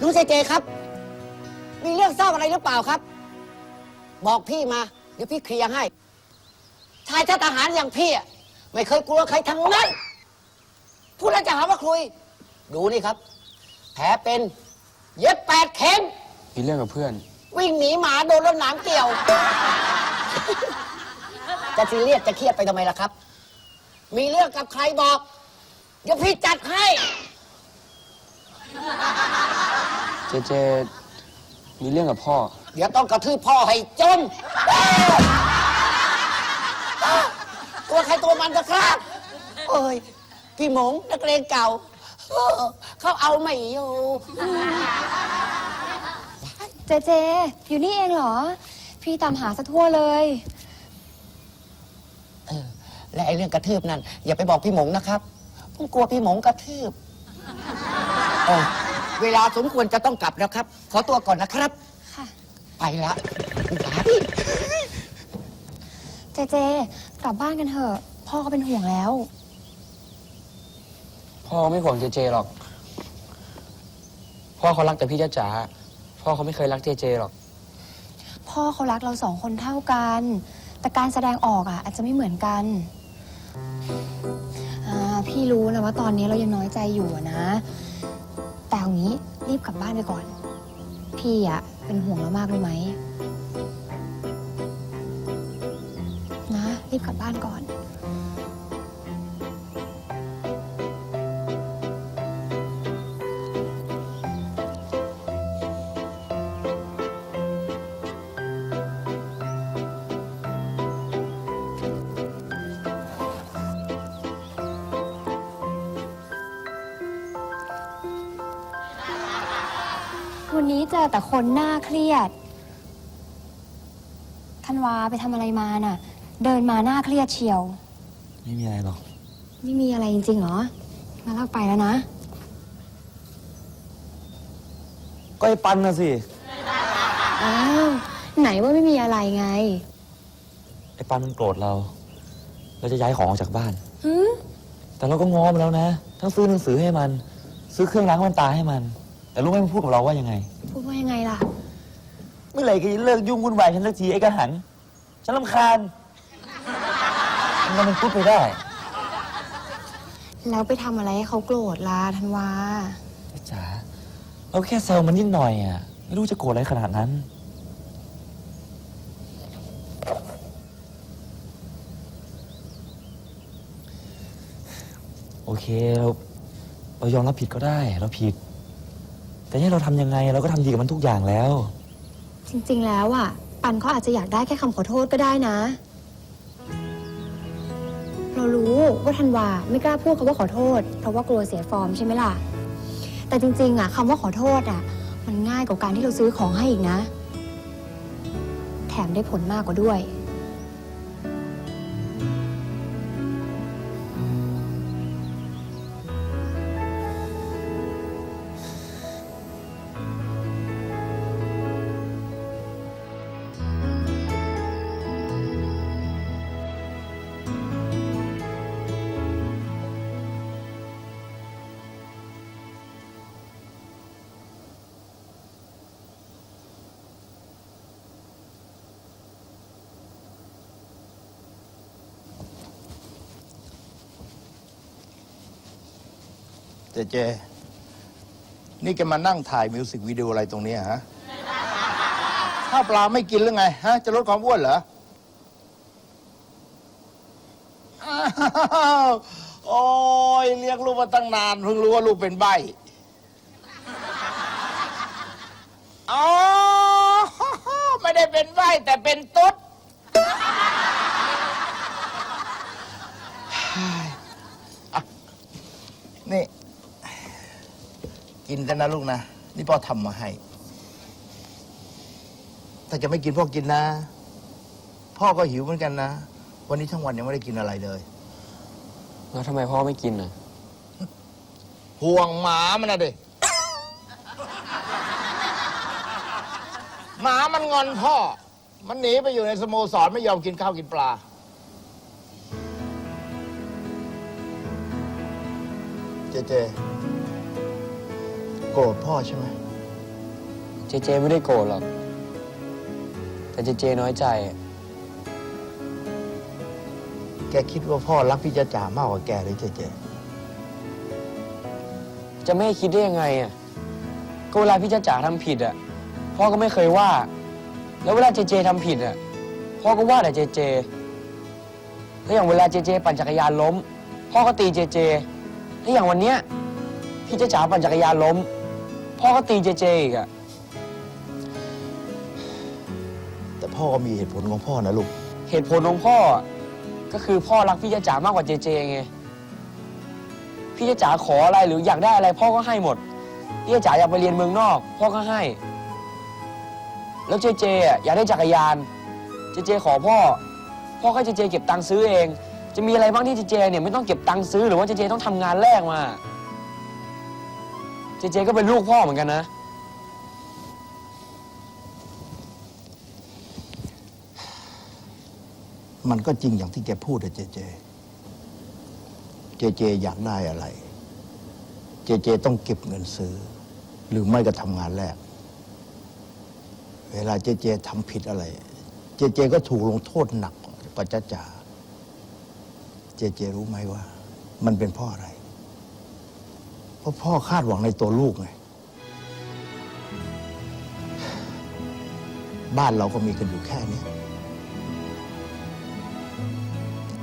น้องเจเจครับ มีเรื่องเศร้าอะไรหรือเปล่าครับ บอกพี่มา เดี๋ยวพี่เคลียร์ให้ ชายชาติทหารอย่างพี่อะไม่เคยกลัวใครทั้งนั้น พูดแล้วจะหาว่าคุย ดูนี่ครับ แผลเป็น เย็บแปดเข็ม มีเรื่องกับเพื่อน วิ่งหนีหมาโดนรถหนามเกี่ยว จะซีเรียสจะเครียดไปทำไมล่ะครับ มีเรื่องกับใครบอก เดี๋ยวพี่จัดให้ เจเจมีเรื่องกับพ่อ เดี๋ยวต้องกระทืบพ่อให้จมตัวใครตัวมันจะครับโอ้ย พี่หมงนักเรียนเก่าเออเขาเอาไม่อยู่ เจเจ อยู่นี่เองเหรอ พี่ตามหาซะทั่วเลยเออและไอ้เรื่องกระทืบนั่นอย่าไปบอกพี่หมงนะครับผมกลัวพี่หมงกระทืบเออ เวลาสมควรจะต้องกลับแล้วครับ ขอตัวก่อนนะครับ ค่ะ ไปละสาพี่เจเจ กลับบ้านกันเถอะ พ่อก็เป็นห่วงแล้ว พ่อไม่ห่วงเจเจหรอก พ่อเขารักแต่พี่จ้าจ๋า พ่อเขาไม่เคยรักเจเจหรอก พ่อเขารักเราสองคนเท่ากัน แต่การแสดงออกอะ อาจจะไม่เหมือนกันอ่าพี่รู้นะว่าตอนนี้เรายังน้อยใจอยู่อะนะแต่ เอางี้รีบกลับบ้านไปก่อน พี่อะเป็นห่วงเรามากรู้ไหม นะ รีบกลับบ้านก่อน อแต่คนหน้าเครียดธันวาไปทำอะไรมาน่ะ เดินมาหน้าเครียดเชียว ไม่มีอะไรหรอก ไม่มีอะไรจริงๆเหรองั้นเราไปแล้วนะ ก็ไอ้ปันนะสิ อ้าวไหนว่าไม่มีอะไรไงไอ้ปันมันโกรธเรา เราจะย้ายของออกจากบ้าน หืมแต่เราก็ง้อมันแล้วนะ ทั้งซื้อหนังสือให้มัน ซื้อเครื่องล้างแว่นตาให้มัน แต่รู้ไหมมันพูดกับเราว่ายังไง พูดว่ายังไงล่ะ เมื่อไหร่แกจะเลิกยุ่งวุ่นวายฉันสักทีไอ้กระหังฉันลำคาญมันมันพูดไปได้ แล้วไปทำอะไรให้เขาโกรธล่ะธันวาไอ้จ๋าเราแค่แซวมันนิดหน่อยอะ ไม่รู้จะโกรธอะไรขนาดนั้น โอเคเราเรายอมรับผิดก็ได้ เราผิด แต่ให้เราทำยังไงเราก็ทำดีกับมันทุกอย่างแล้ว จริง ๆ แล้วอะ ปันเขาอาจจะอยากได้แค่คำขอโทษก็ได้นะ เรารู้ว่าธันวาไม่กล้าพูดคำว่าขอโทษ เพราะว่ากลัวเสียฟอร์มใช่ไหมล่ะ แต่จริง ๆ อะคำว่าขอโทษอะ มันง่ายกว่าการที่เราซื้อของให้อีกนะ แถมได้ผลมากกว่าด้วย เจเจ นี่แกมานั่งถ่ายมิวสิกวิดีโออะไรตรงเนี้ยฮะข้าวปลาไม่กินหรือไง ฮะ จะลดความอ้วนเหรออ้าวโอ้ยเลี้ยงลูกมาตั้งนานเพิ่งรู้ว่าลูกเป็นใบอ๋อ ไม่ได้เป็นใบแต่เป็นตุ๊ด นี่ กินกันนะลูกนะ นี่พ่อทำมาให้ ถ้าจะไม่กินพ่อกินนะ พ่อก็หิวเหมือนกันนะ วันนี้ทั้งวันยังไม่ได้กินอะไรเลย แล้วทำไมพ่อไม่กินอะ ห่วงหมามันนะเด็หมามันงอนพ่อ มันหนีไปอยู่ในสโมสรไม่ยอมกินข้าวกินปลา เจเจ โกรธพ่อใช่ไหม เจเจไม่ได้โกรธหรอก แต่เจเจน้อยใจอะแกคิดว่าพ่อรักพี่จะจ๋ามากกว่าแกเลยเจเจ จะไม่ให้คิดได้ยังไงอะก็เวลาพี่จ้าจ๋าทำผิดอะ พ่อก็ไม่เคยว่า แล้วเวลาเจเจทำผิดอะ พ่อก็ว่าแต่เจเจ แล้วอย่างเวลาเจเจ ปั่นจักรยานล้ม พ่อก็ตีเจเจ แล้วอย่างวันเนี้ยพี่จ้าจ๋าปั่นจักรยานล้ม พ่อก็ตีเจเจอีกอะแต่พ่อก็มีเหตุผลของพ่อนะลูก เหตุผลของพ่ออะก็คือพ่อรักพี่จ้าจ๋ามากกว่าเจเจไง พี่จ้าจ๋าขออะไรหรืออยากได้อะไร พ่อก็ให้หมด พี่จ้าจ๋าอยากไปเรียนเมืองนอก พ่อก็ให้ แล้วเจเจอะอยากได้จักรยาน เจเจขอพ่อ พ่อให้เจเจเก็บตังค์ซื้อเอง จะมีอะไรบ้างที่เจเจเนี่ยไม่ต้องเก็บตังค์ซื้อหรือว่าเจเจต้องทำงานแลกมา เจเจก็เป็นลูกพ่อเหมือนกันนะ มันก็จริงอย่างที่แกพูดอะเจเจ เจเจอยากได้อะไร เจเจต้องเก็บเงินซื้อ หรือไม่ก็ทำงานแรก เวลาเจเจทำผิดอะไร เจเจก็ถูกลงโทษหนักกว่าจ้าจ๋าเจเจรู้ไหมว่า มันเป็นเพ่ออะไร เพราะพ่อคาดหวังในตัวลูกไง บ้านเราก็มีกันอยู่แค่นี้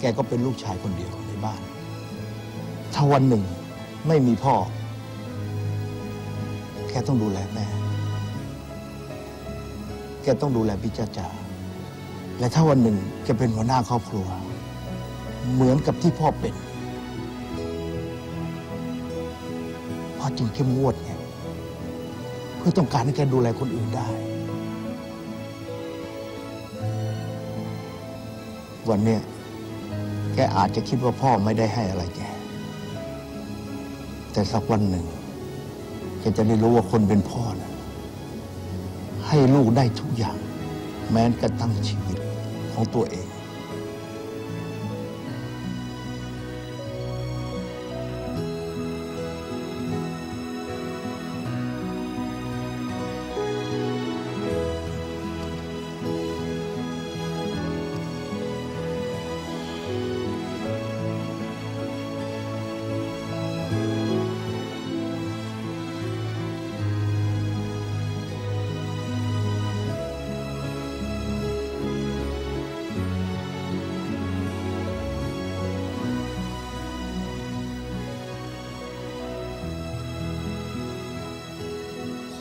แกก็เป็นลูกชายคนเดียวในบ้าน ถ้าวันหนึ่งไม่มีพ่อ แกต้องดูแลแม่ แกต้องดูแลพี่จ้าจ๋า และถ้าวันหนึ่งแกเป็นหัวหน้าครอบครัว เหมือนกับที่พ่อเป็น อจึงเข้มงวดไงเพื่อต้องการให้แกดูแลคนอื่นได้ วันเนี้ยแกอาจจะคิดว่าพ่อไม่ได้ให้อะไรแก แต่สักวันหนึ่งแกจะได้รู้ว่าคนเป็นพ่อนะให้ลูกได้ทุกอย่าง แม้กระทั่งชีวิตของตัวเอง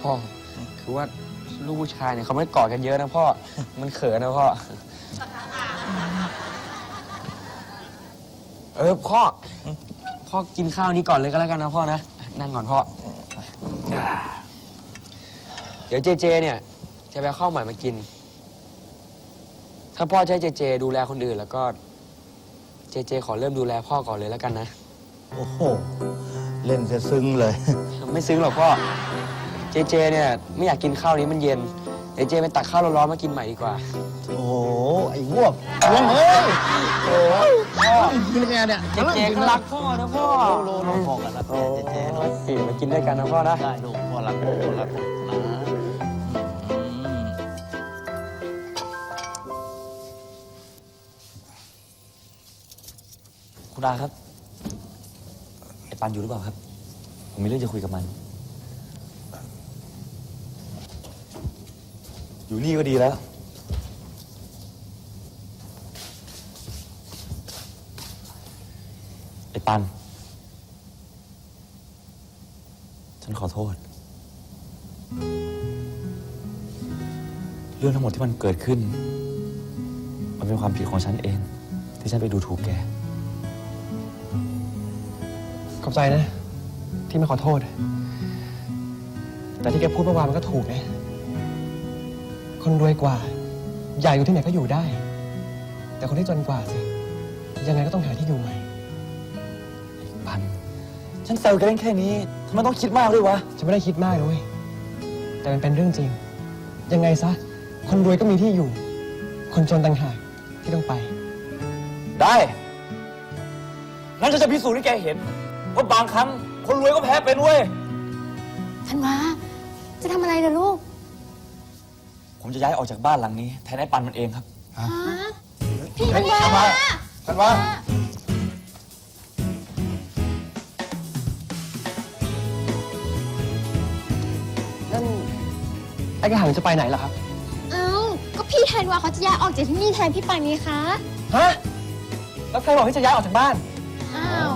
พ่อ คือว่าลูกผู้ชายเนี่ยเขาไม่กอดกันเยอะนะพ่อ มันเขินนะพ่อ เออพ่อ พ่อกินข้าวนี้ก่อนเลยก็แล้วกันนะพ่อนะ นั่งก่อนพ่อ เดี๋ยวเจเจ เนี่ย จะไปเอาข้าวใหม่มากิน ถ้าพ่อจะให้เจเจ ดูแลคนอื่นแล้วก็ เจเจ ขอเริ่มดูแลพ่อก่อนเลยแล้วกันนะ โอ้โห เล่นจะซึ้งเลย ไม่ซึ้งหรอกพ่อ เจเจเนี่ยไม่อยากกินข้าวนี้มันเย็นเดี๋ยวเจไปตักข้าวร้อนๆมากินใหม่ดีกว่า โอ้โหไอ้ววบเลี้ยงเอ้ยโอ้ยพ่อกินไงเนี่ยเจเจก็รักพ่อนะพ่อโลโลพอกันนะเจเจโอ้ยปีมากินด้วยกันนะพ่อนะได้ลูกพ่อรักลูกพ่อรักลูกนะอืมคุณอาครับไอ้ปันอยู่หรือเปล่าครับ ผมมีเรื่องจะคุยกับมัน อยู่นี่ก็ดีแล้ว ไอ้ปัน ฉันขอโทษ เรื่องทั้งหมดที่มันเกิดขึ้น มันเป็นความผิดของฉันเอง ที่ฉันไปดูถูกแก ขอบใจนะ ที่ไม่ขอโทษ แต่ที่แกพูดเมื่อวานมันก็ถูกนะ คนรวยกว่า ใหญ่อยู่ที่ไหนก็อยู่ได้ แต่คนที่จนกว่าสิ ยังไงก็ต้องหาที่อยู่ใหม่ปัน ฉันแซวแกเล่นแค่นี้ทำไมต้องคิดมากด้วยวะ ฉันไม่ได้คิดมากเลยแต่มันเป็นเรื่องจริง ยังไงซะ คนรวยก็มีที่อยู่ คนจนต่างหากที่ต้องไป ได้งั้นฉันจะพิสูจน์ให้แกเห็นว่าบางครั้ง คนรวยก็แพ้เป็นเว้ย ธันวา จะทำอะไรนะลูก ผมจะย้ายออกจากบ้านหลังนี้แทนไอ้ปันมันเองครับ พี่ธันวาท่านว่านั่นไอ้กระหังจะไปไหนล่ะครับ เอ้าก็พี่ธันวาเขาจะย้ายออกจากที่นี่แทนพี่ปันนี่คะฮะแล้วใครบอกให้จะย้ายออกจากบ้าน อ้าว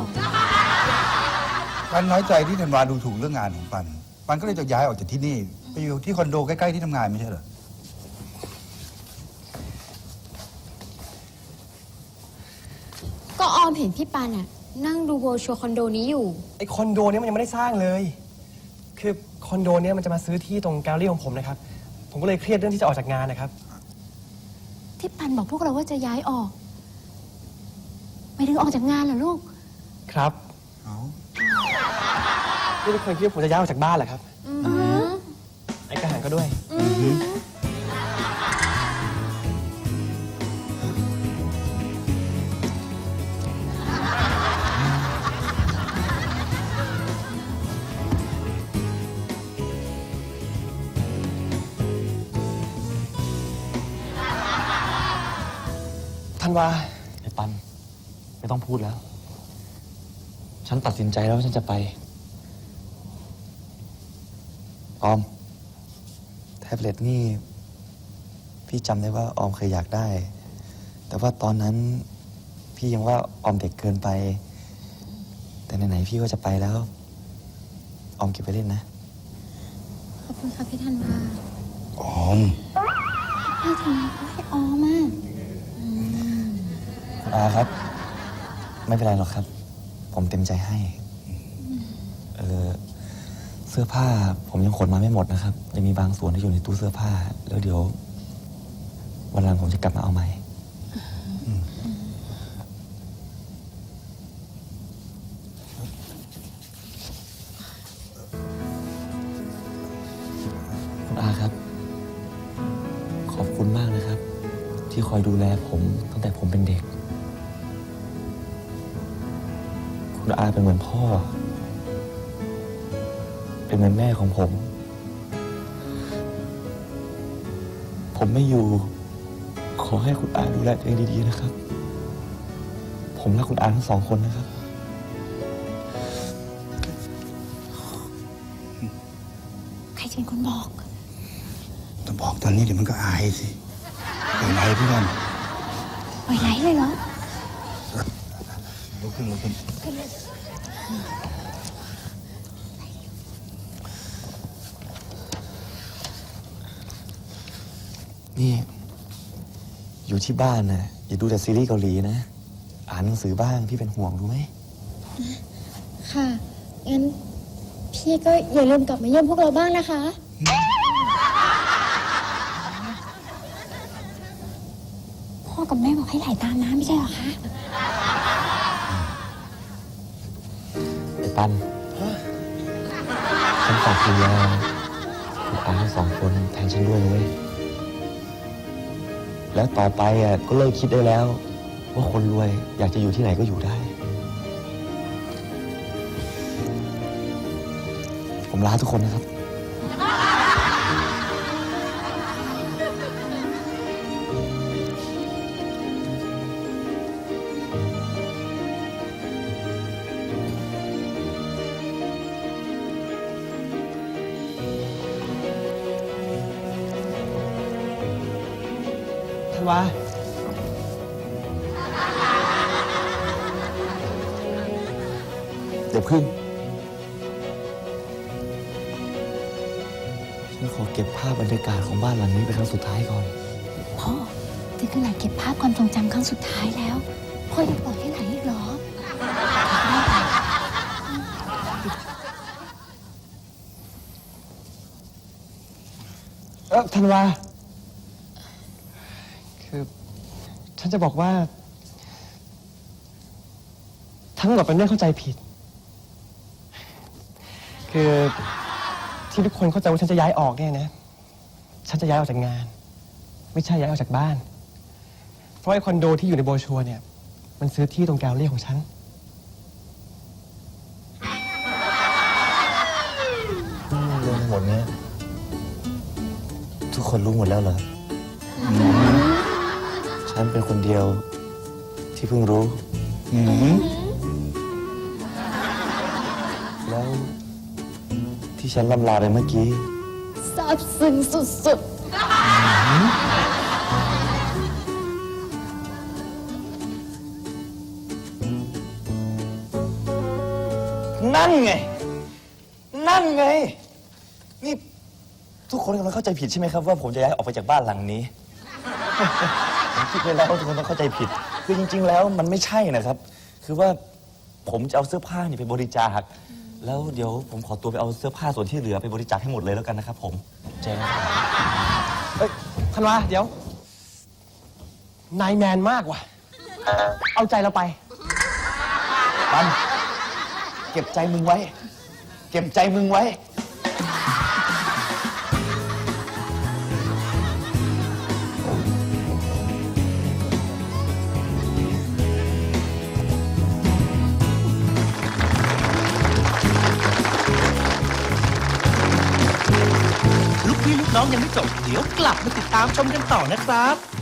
ปันน้อยใจที่ธันวาดูถูกเรื่องงานของปัน ปันก็เลยจะย้ายออกจากที่นี่ ไปอยู่ที่คอนโดใกล้ๆที่ทำงานไม่ใช่เหรอ ก็ออมเห็นพี่ปันอะนั่งดูโบรชัวร์คอนโดนี้อยู่ ไอ้คอนโดเนี้มันยังไม่ได้สร้างเลย คือคอนโดเนี้มันจะมาซื้อที่ตรงแกลเลอรี่ของผมนะครับ ผมก็เลยเครียดเรื่องที่จะออกจากงานนะครับ ที่ปันบอกพวกเราว่าจะย้ายออกไม่ถึงออกจากงานเหรอลูก ครับเอานี่ทุกคนคิดว่าผมจะย้ายออกจากบ้านเหรอครับอืมไอ้กระหังก็ด้วย อืม วา ไอ้ปัน ไม่ต้องพูดแล้ว ฉันตัดสินใจแล้วว่าฉันจะไปออม แท็บเล็ตนี่ พี่จำได้ว่าออมเคยอยากได้ แต่ว่าตอนนั้นพี่ยังว่าออมเด็กเกินไป แต่ไหนๆพี่ก็จะไปแล้ว ออมเก็บไปเล่นนะ ขอบคุณค่ะพี่ธันวาออม พี่ธันวาเขาให้ออมอะ คุณอาครับ ไม่เป็นไรหรอกครับ ผมเต็มใจให้ เออเสื้อผ้าผมยังขนมาไม่หมดนะครับยังมีบางส่วนที่อยู่ในตู้เสื้อผ้า แล้วเดี๋ยว วันหลังผมจะกลับมาเอาใหม่ คุณอาครับ ขอบคุณมากนะครับ ที่คอยดูแลผมตั้งแต่ผมเป็นเด็ก อาเป็นเหมือนพ่อ เป็นเหมือนแม่ของผม ผมไม่อยู่ ขอให้คุณอาดูแลตัวเองดีๆนะครับ ผมรักคุณอาทั้งสองคนนะครับ ใครจะเป็นคนบอกแต่บอกตอนนี้เดี๋ยวมันก็อายสิเห็นอะไรพี่กันปล่อยไหลเลยเหรอ ลุกขึ้นลุกขึ้น นี่ อยู่ที่บ้านนะอย่าดูแต่ซีรีส์เกาหลีนะ อ่านหนังสือบ้างพี่เป็นห่วงรู้ไหม ค่ะ งั้น พี่ก็อย่าลืมกลับมาเยี่ยมพวกเราบ้างนะคะ พ่อกับแม่บอกให้ไหลตามน้ำไม่ใช่เหรอคะ ปันฉันฝากดูแลคุณอาทั้งสองคนแทนฉันด้วยนะเว้ย แล้วต่อไปอะก็เลิกคิดได้แล้ว ว่าคนรวยอยากจะอยู่ที่ไหนก็อยู่ได้ ผมลาทุกคนนะครับ วาเดี๋ยวพึ่ง ฉันขอเก็บภาพบรรยากาศของบ้านหลังนี้เป็นครั้งสุดท้ายก่อน พ่อถึงขนาดเก็บภาพความทรงจำครั้งสุดท้ายแล้ว พ่อยังปล่อยให้ไหลอีกเหรอ เออธันวา คือ ฉันจะบอกว่า ทั้งหมดเป็นเรื่องเข้าใจผิด คือที่ทุกคนเข้าใจว่าฉันจะย้ายออกเนี่ยนะ ฉันจะย้ายออกจากงาน ไม่ใช่ย้ายออกจากบ้าน เพราะไอ้คอนโดที่อยู่ในโบรชัวร์เนี่ย มันซื้อที่ตรงแกลเลอรี่ของฉัน เรื่องทั้งหมดเนี้ยทุกคนรู้หมดแล้วเหรออ ฉันเป็นคนเดียวที่เพิ่งรู้ อืมแล้ว ที่ฉันล่ำลาไปเมื่อกี้ซาบซึ้งสุดนั่นไง นั่นไง นี่ ทุกคนกำลังเข้าใจผิดใช่ไหมครับ ว่าผมจะย้ายออกไปจากบ้านหลังนี้ ผมคิดไปแล้วว่าทุกคนต้องเข้าใจผิด คือจริง ๆ แล้วมันไม่ใช่นะครับ คือว่าผมจะเอาเสื้อผ้านี่ไปบริจาค แล้วเดี๋ยวผมขอตัวไปเอาเสื้อผ้าส่วนที่เหลือไปบริจาคให้หมดเลยแล้วกันนะครับ ผมเจ๊เอ้ยธันวาเดี๋ยว นายแมนมากว่ะ เอาใจเราไป ปันเก็บใจมึงไว้ เก็บใจมึงไว้ ยังไม่จบ เดี๋ยวกลับมาติดตามชมกันต่อนะครับ